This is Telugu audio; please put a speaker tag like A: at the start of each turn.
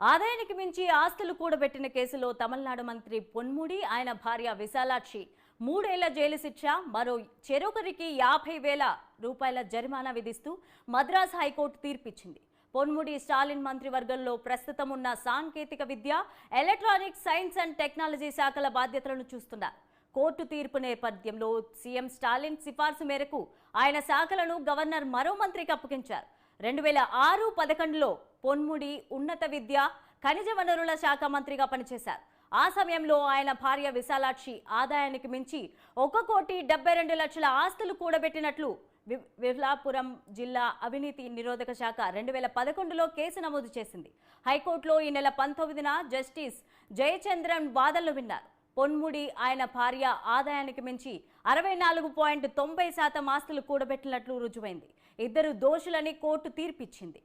A: ఆదాయానికి మించి ఆస్తులు కూడబెట్టిన కేసులో తమిళనాడు మంత్రి పొన్ముడి ఆయన భార్య విశాలాక్షి మూడేళ్ళ జైలు శిక్ష మరో చెరొకరికి యాభై వేల రూపాయల జరిమానా విధిస్తూ మద్రాస్ హైకోర్టు తీర్పిచ్చింది. పొన్ముడి స్టాలిన్ మంత్రివర్గంలో ప్రస్తుతం ఉన్న సాంకేతిక విద్య ఎలక్ట్రానిక్ సైన్స్ అండ్ టెక్నాలజీ శాఖల బాధ్యతలను చూస్తున్నారు. కోర్టు తీర్పు నేపథ్యంలో సీఎం స్టాలిన్ సిఫార్సు మేరకు ఆయన శాఖలను గవర్నర్ మరో మంత్రికి అప్పగించారు. రెండు వేల ఆరు పదకొండులో పొన్ముడి ఉన్నత విద్య ఖనిజ వనరుల శాఖ మంత్రిగా పనిచేశారు. ఆ సమయంలో ఆయన భార్య విశాలాక్షి ఆదాయానికి మించి ఒక కోటి డెబ్బై రెండు లక్షల ఆస్తులు కూడబెట్టినట్లు వి- విలాపురం జిల్లా అవినీతి నిరోధక శాఖ రెండు వేల పదకొండులో కేసు నమోదు చేసింది. హైకోర్టులో ఈ నెల పంతొమ్మిదిన జస్టిస్ జయచంద్రన్ వాదనలు విన్నారు. పొన్ముడి ఆయన భార్య ఆదాయానికి మించి అరవై నాలుగు పాయింట్ తొంభై శాతం ఆస్తులు కూడబెట్టినట్లు రుజువైంది. ఇద్దరు దోషులని కోర్టు తీర్పిచ్చింది.